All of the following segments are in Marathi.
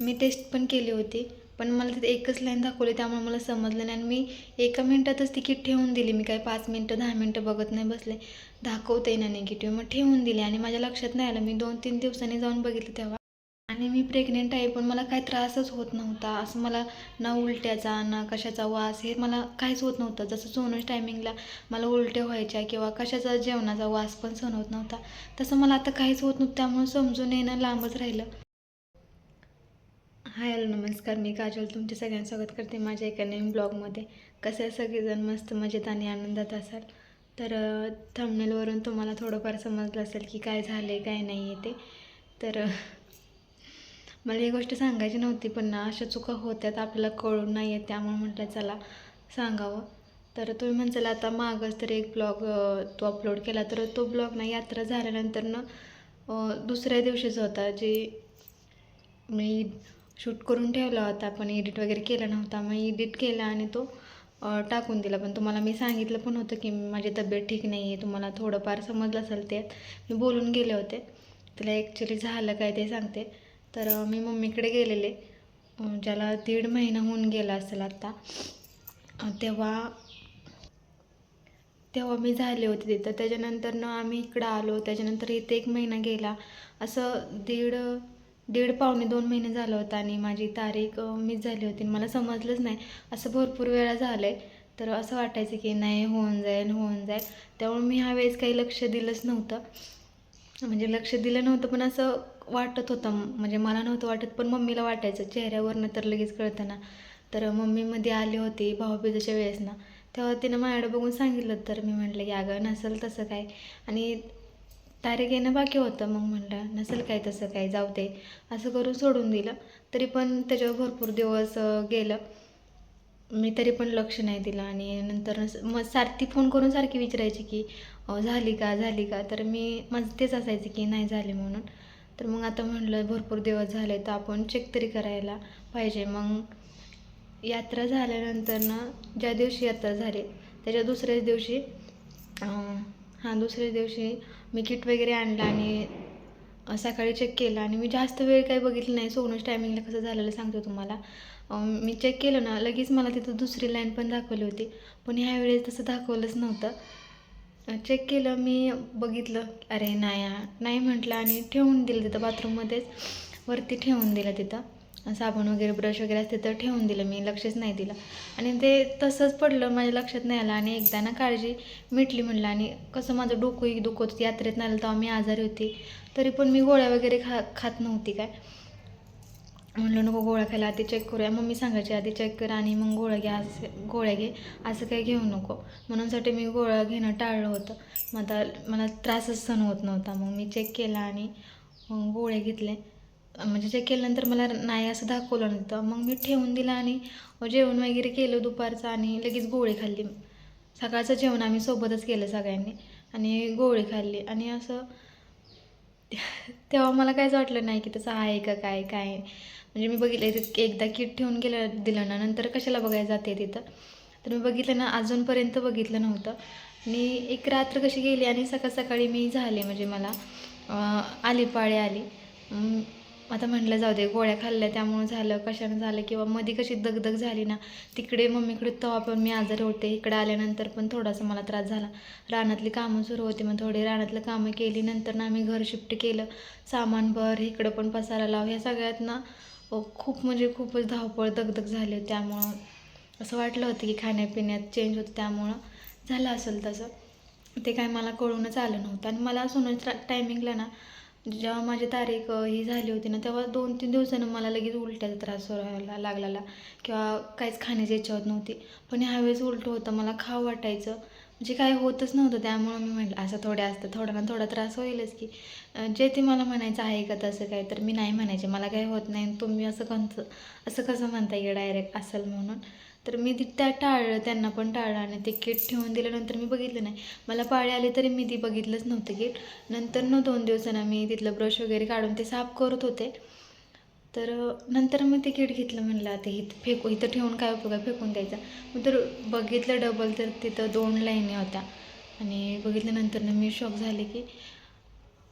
मी टेस्ट पण केली होती. पण मला तिथे एकच लाईन दाखवली त्यामुळे मला समजलं नाही. आणि मी एका मिनटातच तिकीट ठेवून दिली. मी काय पाच मिनटं दहा मिनटं बघत नाही बसले. दाखवते ना निगेटिव्ह मग ठेवून दिले. आणि माझ्या लक्षात नाही आलं. मी दोन तीन दिवसांनी जाऊन बघितलं तेव्हा. आणि मी प्रेग्नेंट आहे पण मला काही त्रासच होत नव्हता. असं मला ना उलट्याचा ना कशाचा वास हे मला काहीच होत नव्हतं. जसं सोनूच टायमिंगला मला उलट्या व्हायच्या किंवा कशाचा जेवणाचा वास पण सहन होत नव्हता. तसं मला आता काहीच होत नव्हतं. त्यामुळे समजून येणं लांबच राहिलं. हाय हॅलो नमस्कार. मी काजल. तुमचे सगळ्यांना स्वागत करते माझ्या एका नवीन ब्लॉगमध्ये. कसं आहे सगळेजण? मस्त मजेत आणि आनंदात असाल? तर थंबनेलवरून तुम्हाला थोडंफार समजलं असेल की काय झालं आहे काय नाही आहे ते. तर मला ही गोष्ट सांगायची नव्हती पण ना अशा चुका होत्यात आपल्याला कळून नाही येत त्यामुळे म्हटलं चला सांगावं. तर तुम्ही म्हणचाल आता मागच तर एक ब्लॉग तो अपलोड केला. तर तो ब्लॉग ना यात्रा झाल्यानंतर ना दुसऱ्या दिवशीच होता जे मी शूट करून ठेवला होता. पण एडिट वगैरे केला नव्हता. मग एडिट केला आणि तो टाकून दिला. पण तुम्हाला मी सांगितलं पण होतं की माझी तब्येत ठीक नाही आहे तुम्हाला थोडंफार समजलं असेल ते. मी बोलून गेले होते. तिला ॲक्च्युली झालं काय ते सांगते. तर मी मम्मीकडे गेलेले. ज्याला दीड महिना होऊन गेला असेल आत्ता तेव्हा तेव्हा मी झाले होते तिथं. त्याच्यानंतर ना आम्ही इकडं आलो. त्याच्यानंतर इथे एक महिना गेला. असं दीड दीड पावणे दोन महिने झालं होतं आणि माझी तारीख मिस झाली होती मला समजलंच नाही. असं भरपूर वेळा झालं आहे तर असं वाटायचं की नाही होऊन जाईल होऊन जाईल. त्यामुळे मी ह्या वेळेस काही लक्ष दिलंच नव्हतं. म्हणजे लक्ष दिलं नव्हतं पण असं वाटत होतं. म्हणजे मला नव्हतं वाटत पण मम्मीला वाटायचं. चेहऱ्यावरनं तर लगेच कळतं ना. तर मम्मी मध्ये आली होती भाऊबीजेच्या वेळेस ना. तेव्हा तिनं माझ्याकडे बघून सांगितलं तर मी म्हटलं की अगं नसेल तसं काय आणि तारीख येणं बाकी होतं मग म्हणलं नसेल काय तसं काय जाऊ दे. असं करून सोडून दिलं. तरी पण त्याच्यावर भरपूर दिवस गेलं. मी तरी पण लक्ष नाही दिलं आणि नंतर स- मग सारखी फोन करून सारखी विचारायची की झाली का झाली का? तर मी माझं तेच असायचं की नाही झाले म्हणून. तर मग आता म्हटलं भरपूर दिवस झाले तर आपण चेक तरी करायला पाहिजे. मग यात्रा झाल्यानंतर ना ज्या दिवशी यात्रा झाली त्याच्या दुसऱ्याच दिवशी हां दुसऱ्या दिवशी मी किट वगैरे आणलं आणि सकाळी चेक केलं आणि मी जास्त वेळ काही बघितलं नाही. सोनूच टायमिंगला कसं झालेलं सांगतो तुम्हाला. मी चेक केलं ना लगेच मला तिथं दुसरी लाईन पण दाखवली होती. पण ह्यावेळेस तसं दाखवलंच नव्हतं. चेक केलं मी बघितलं अरे नाही नाही म्हटलं आणि ठेवून दिलं तिथं बाथरूममध्येच वरती ठेवून दिलं तिथं. साबण वगैरे ब्रश वगैरे असते तर ठेवून दिलं मी लक्षच नाही दिलं. आणि ते तसंच पडलं माझ्या लक्षात नाही आलं. आणि एकदा ना काळजी मिटली म्हणलं. आणि कसं माझं डोकंही दुखत होती यात्रेत नाही आलं तेव्हा मी आजारी होती. तरी पण मी गोळ्या वगैरे खा खात नव्हती काय. म्हणलं नको गोळ्या खायला आधी चेक करूया. मम्मी सांगायची आधी चेक कर आणि मग गोळ्या घ्या असं गोळ्या घे असं काही घेऊ नको. म्हणूनसाठी मी गोळ्या घेणं टाळलं होतं. मग आता मला त्रासच सहन होत नव्हता. मग मी चेक केला आणि मग गोळ्या घेतले म्हणजे चेक केल्यानंतर मला नाही असं दाखवलं नव्हतं. मग मी ठेवून दिलं आणि जेवण वगैरे केलं दुपारचं आणि लगेच गोळी खाल्ली. सकाळचं जेवण आम्ही सोबतच केलं सगळ्यांनी आणि गोळी खाल्ली. आणि असं तेव्हा मला काहीच वाटलं नाही की तसं आहे का काय काय. म्हणजे मी बघितलं एकदा किट ठेवून गेलं दिलं ना नंतर कशाला बघायला जाते तिथं. तर मी बघितलं ना अजूनपर्यंत बघितलं नव्हतं. आणि एक रात्र कशी गेली आणि सकाळ सकाळी मी झाले म्हणजे मला आली पाळी आली. आता म्हटलं जाऊ दे गोळ्या खाल्ल्या त्यामुळं झालं कशानं झालं किंवा मध्ये कशी दगदग झाली ना तिकडे मम्मीकडे तेव्हा पण मी आजारी होते इकडे आल्यानंतर पण थोडासा मला त्रास झाला. रानातली कामं सुरू होती मग थोडी रानातलं कामं केली नंतर ना आम्ही घर शिफ्ट केलं. सामान भर इकडं पण पसारा लाव ह्या सगळ्यात ना खूप म्हणजे खूपच धावपळ दगदग झाली होती. त्यामुळं असं वाटलं होतं की खाण्यापिण्यात चेंज होतं त्यामुळं झालं असेल तसं. ते काय मला कळूनच आलं नव्हतं. आणि मला सोनच टायमिंगला ना जेव्हा माझी तारीख ही झाली होती ना तेव्हा दोन तीन दिवसानं मला लगेच उलट्याचा त्रास व्हायला लागलेला किंवा काहीच खाण्याची इच्छा होत नव्हती. पण ह्यावेळेस उलटं होतं मला खावं वाटायचं. म्हणजे काय होतच नव्हतं त्यामुळं मी म्हटलं असं थोडे असतं थोडा ना थोडा त्रास होईलच की. जे ते मला म्हणायचं आहे का तसं काय तर मी नाही म्हणायचे. मला काही होत नाही आणि तुम्ही असं कसं असं कसं म्हणता येईल डायरेक्ट असेल म्हणून. तर मी ती त्या टाळलं त्यांना पण टाळलं आणि ते किट ठेवून दिल्यानंतर मी बघितलं नाही. मला पाळी आली तरी मी ती बघितलंच नव्हतं किट नंतर न दोन दिवसांना मी तिथलं ब्रश वगैरे काढून ते साफ करत होते. तर नंतर मी ते किट घेतलं म्हणलं आता इथं फेकू इथं ठेवून काय उपयोग आहे? फेकून द्यायचा. मग तर बघितलं डबल तर तिथं दोन लाईनी होत्या. आणि बघितल्यानंतर मी शॉक झाले की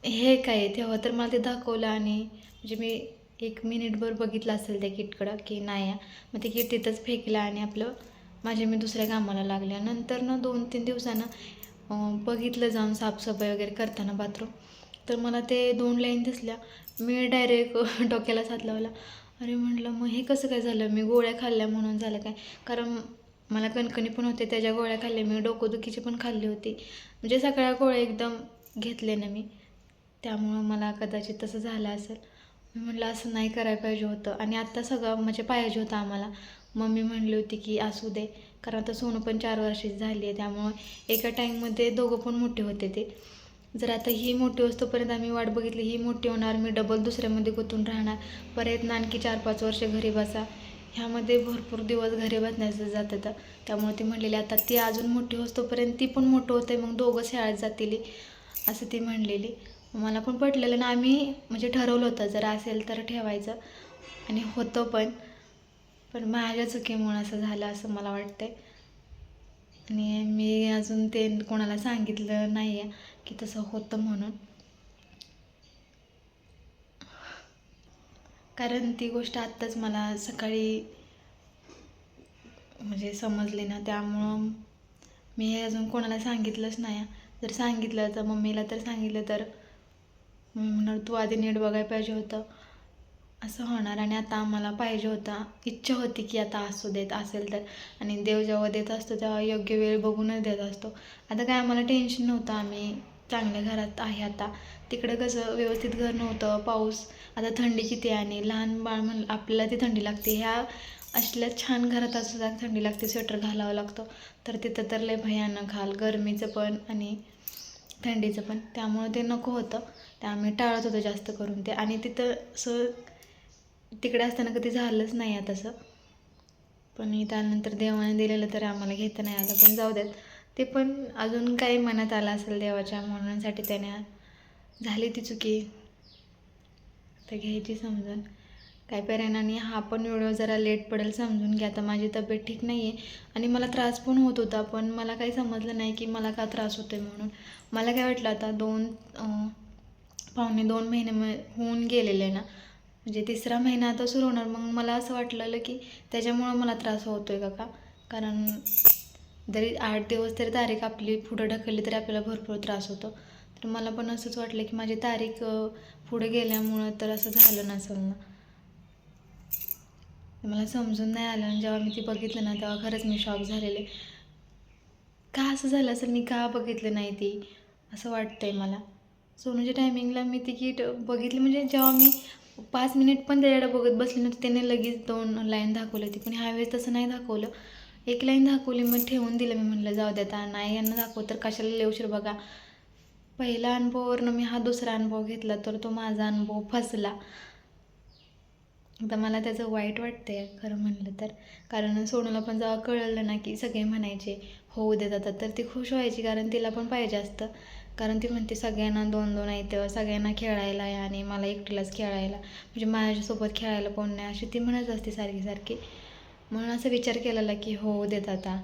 हे काय तेव्हा तर मला ते दाखवलं आणि म्हणजे मी एक मिनिटभर बघितलं असेल त्या किटकडं की नाही मग ते किट तिथंच फेकलं आणि आपलं माझे मी दुसऱ्या कामाला लागल्या नंतर ना दोन तीन दिवसानं बघितलं जाऊन साफसफाई वगैरे करताना बाथरूम. तर मला ते दोन लाईन दिसल्या. मी डायरेक्ट डोक्याला साथ लावला. अरे म्हटलं मग हे कसं काय झालं? मी गोळ्या खाल्ल्या म्हणून झालं काय? कारण मला कणकणी पण होते त्याच्या गोळ्या खाल्ल्या. मी डोकोदुखीची पण खाल्ली होती. म्हणजे सगळ्या गोळ्या एकदम घेतले ना मी. त्यामुळं मला कदाचित तसं झालं असेल. मी म्हटलं असं नाही करायला पाहिजे होतं. आणि आत्ता सगळं म्हणजे पाहिजे होतं आम्हाला. मम्मी म्हणली होती की असू दे. कारण आता सोनू पण चार वर्षाची झाली आहे त्यामुळं एका टाईममध्ये दोघं पण मोठे होते ते. जर आता ही मोठी वस्तूपर्यंत आम्ही वाट बघितली ही मोठी होणार मी डबल दुसऱ्यामध्ये गुंतून राहणार. परत ना आणखी चार पाच वर्ष घरी बसा. ह्यामध्ये भरपूर दिवस घरी बसण्याचं जात होतं त्यामुळे ती म्हणलेली आता ती अजून मोठी होतोपर्यंत ती पण मोठं होते मग दोघं शाळेत जातील. असं ती म्हणलेली. मला पण पटलेलं ना आम्ही म्हणजे ठरवलं होतं जर असेल तर ठेवायचं. आणि होतं पण. पण माझ्या चुकीमुळं असं झालं असं मला वाटतंय. आणि मी अजून ते कोणाला सांगितलं नाही आहे की तसं होतं म्हणून. कारण ती गोष्ट आत्ताच मला सकाळी म्हणजे समजली ना त्यामुळं मी हे अजून कोणाला सांगितलंच नाही. जर सांगितलं तर मम्मीला तर सांगितलं तर म्हणणार तू आधी नीट बघायला पाहिजे होतं. असं होणार आणि आता आम्हाला पाहिजे होता. इच्छा होती की आता असू देत असेल तर. आणि देव जेव्हा देत असतो तेव्हा योग्य वेळ बघूनच देत असतो. आता काय आम्हाला टेन्शन नव्हतं. आम्ही चांगल्या घरात आहे आता. तिकडं कसं व्यवस्थित घर नव्हतं पाऊस. आता थंडी किती आहे आणि लहान बाळ म्हण आपल्याला ती थंडी लागते. ह्या असल्या छान घरात असुद्धा थंडी लागते स्वेटर घालावं लागतं. तर तिथं तर लय भयानक हाल. गरमीचं पण आणि थंडीचं पण. त्यामुळं ते नको होतं. ते आम्ही टाळत होतो जास्त करून ते. आणि तिथं असं तिकडे असताना कधी झालंच नाही आहे तसं पण त्यानंतर देवाने दिलेलं तर आम्हाला घेता नाही आलं. पण जाऊ देत. ते पण अजून काही मनात आलं असेल देवाच्या म्हणूनसाठी त्याने. झाली ती चुकी. तर घ्यायची समजून. काय परिणामी हा पण व्हिडिओ जरा लेट पडेल समजून घ्या. आता माझी तब्येत ठीक नाही आहे आणि मला त्रास पण होत होता पण मला काही समजलं नाही की मला का त्रास होतो आहे म्हणून. मला काय वाटलं आता दोन पाहुणे पावणे दोन महिने होऊन गेलेले ना. म्हणजे तिसरा महिना आता सुरू होणार. मग मला असं वाटलेलं की त्याच्यामुळं मला त्रास होतो आहे का? कारण जरी आठ दिवस तरी तारीख आपली पुढं ढकलली तरी आपल्याला भरपूर त्रास होतो. तर मला पण असंच वाटलं की माझी तारीख पुढे गेल्यामुळं तर असं झालं नसेल ना. मला समजून नाही आलं. आणि जेव्हा मी ती बघितलं ना तेव्हा खरंच मी शॉक झालेले. का असं झालं असेल? मी का बघितलं नाही ती? असं वाटतं आहे मला. सोनूच्या टायमिंगला मी तिकीट बघितली. म्हणजे जेव्हा मी पाच मिनिट पण त्याच्याकडे बघत बसले नव्हते त्याने लगेच दोन लाईन दाखवली होती. पण ह्यावेळेस तसं नाही दाखवलं. एक लाईन दाखवली मग ठेवून दिलं मी. म्हणलं जाऊ द्या आता नाही यांना दाखव तर कशाला लेवशीर उशीर बघा. पहिल्या अनुभवावरनं मी हा दुसरा अनुभव घेतला तर तो माझा अनुभव फसला. आता मला त्याचं वाईट वाटतं आहे खरं म्हणलं तर. कारण सोनूला पण जेव्हा कळलं ना की सगळे म्हणायचे होऊ उद्या आता तर ती खुश व्हायची कारण तिला पण पाहिजे असतं. कारण ती म्हणते सगळ्यांना दोन दोन आहेत सगळ्यांना खेळायला आहे आणि मला एकटीलाच खेळायला. म्हणजे माझ्यासोबत खेळायला कोण नाही अशी ती म्हणत असते सारखी सारखी म्हणून असा विचार केलेला की होऊ देत आता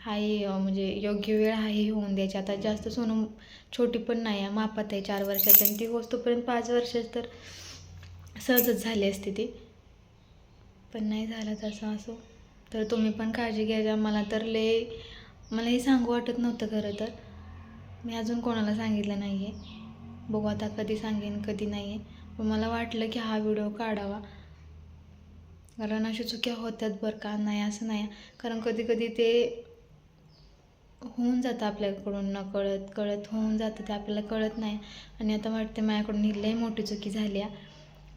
हाही म्हणजे योग्य वेळ हाही होऊन द्यायची. आता जास्त सोनू छोटी पण नाही आहे मापात आहे चार वर्षाची आणि ती होस्तोपर्यंत पाच वर्षाची तर सहजच झाली असती ती. पण नाही झालं तसं असो. तर तुम्ही पण काळजी घ्यायच्या मला तर लय मला हे सांगू वाटत नव्हतं खरं तर. मी अजून कोणाला सांगितलं नाही आहे बघू आता कधी सांगेन कधी नाही आहे पण मला वाटलं की हा व्हिडिओ काढावा. कारण अशा चुक्या होत्यात बरं का? नाही असं नाही. कारण कधी कधी ते होऊन जातं आपल्याकडून. न कळत कळत होऊन जातं ते आपल्याला कळत नाही. आणि आता वाटते माझ्याकडून ही लई मोठी चुकी झाली आहे.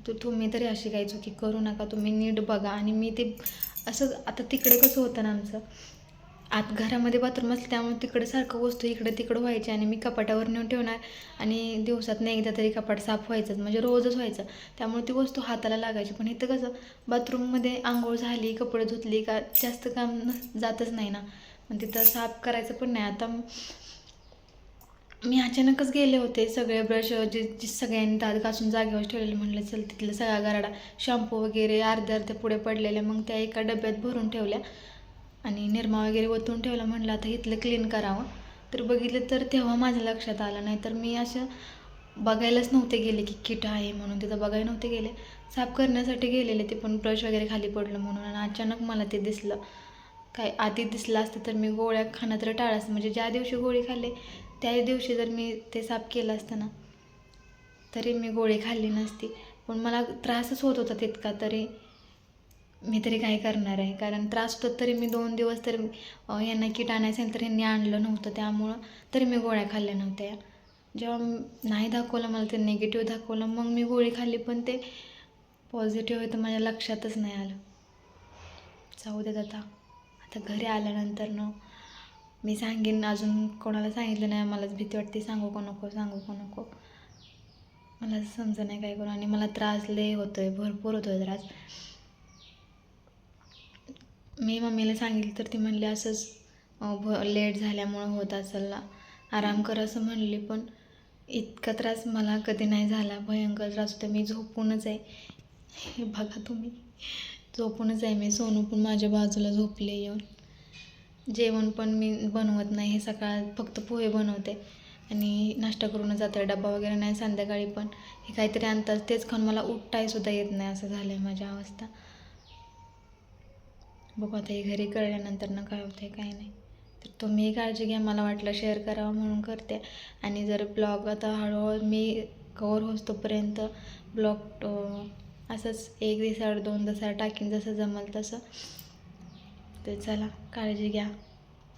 तर तुम्ही तरी अशी काही चुकी करू नका तुम्ही नीट बघा. आणि मी ते असं आता तिकडे कसं होतं ना आमचं आत घरामध्ये बाथरूम असलं त्यामुळे तिकडे सारखं वस्तू इकडे तिकडं व्हायची आणि मी कपाटावर नेऊन ठेवणार आणि दिवसात नाही एकदा तरी कपाट साफ व्हायचंच म्हणजे रोजच व्हायचं. त्यामुळे ती वस्तू हाताला लागायची. पण इथं कसं बाथरूममध्ये आंघोळ झाली कपडे धुतली का जास्त काम न जातच नाही ना. मग तिथं साफ करायचं पण नाही. आता मी अचानकच गेले होते सगळे ब्रश जे जे सगळ्यांनी दात घासून जागेवर ठेवलेले म्हणलं चल तिथलं सगळा गराडा शॅम्पू वगैरे अर्धे अर्धे पुढे पडलेले मग त्या एका डब्यात भरून ठेवल्या. आणि निरमा वगैरे ओतून ठेवला म्हणलं आता इथलं क्लीन करावं. तर बघितलं तर तेव्हा माझ्या लक्षात आलं नाही तर मी असं बघायलाच नव्हते गेले की किट आहे म्हणून तिथं बघायला नव्हते गेले. साफ करण्यासाठी गेलेले ते पण ब्रश वगैरे खाली पडलं म्हणून आणि अचानक मला ते दिसलं. काय आधी दिसलं असतं तर मी गोळ्या खाणं तर टाळास म्हणजे ज्या दिवशी गोळी खाल्ली त्याही दिवशी जर मी ते साफ केलं असतं ना तरी मी गोळी खाल्ली नसती. पण मला त्रासच होत होता तितका तरी. मी तरी काय करणार आहे. कारण त्रास होतात तरी मी दोन दिवस तरी यांना किट आणायचं तर यांनी आणलं नव्हतं. त्यामुळं तरी मी गोळ्या खाल्ल्या नव्हत्या. जेव्हा नाही दाखवलं मला ते निगेटिव्ह दाखवलं मग मी गोळी खाल्ली. पण ते पॉझिटिव्ह आहे तर माझ्या लक्षातच नाही आलं. जाऊ देत आता. आता घरी आल्यानंतर ना मी सांगेन अजून कोणाला सांगितलं नाही मलाच भीती वाटते सांगू का नको सांगू का नको. मला समजा नाही काय करू आणि मला त्रास लय होतो आहे भरपूर होतो आहे त्रास. मी मम्मीला सांगितलं तर ती म्हणली असंच भ लेट झाल्यामुळं होत असेल आराम कर असं म्हणली पण इतका त्रास मला कधी नाही झाला भयंकर त्रास होता मी झोपूनच आहे. हे बघा तुम्ही झोपूनच आहे मी. सोनू पण माझ्या बाजूला झोपले येऊन. जेवण पण मी बनवत नाही हे सकाळ फक्त पोहे बनवते. आणि नाश्ता करूनच जाते डबा वगैरे नाही संध्याकाळी पण. हे काहीतरी आणतात तेच खाऊन मला उठतायसुद्धा येत नाही असं झालं आहे माझी अवस्था. बघू आता हे घरी कळल्यानंतर ना काय होतं काय नाही. तर तुम्ही काळजी घ्या मला वाटलं शेअर करावं म्हणून करते. आणि जर ब्लॉग आता हळूहळू मी कवर होतोपर्यंत ब्लॉग असंच एक दिवसाआड दोन दिवसाआड टाकीन जसं जमल तसं. तर चला काळजी घ्या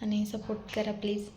आणि सपोर्ट करा प्लीज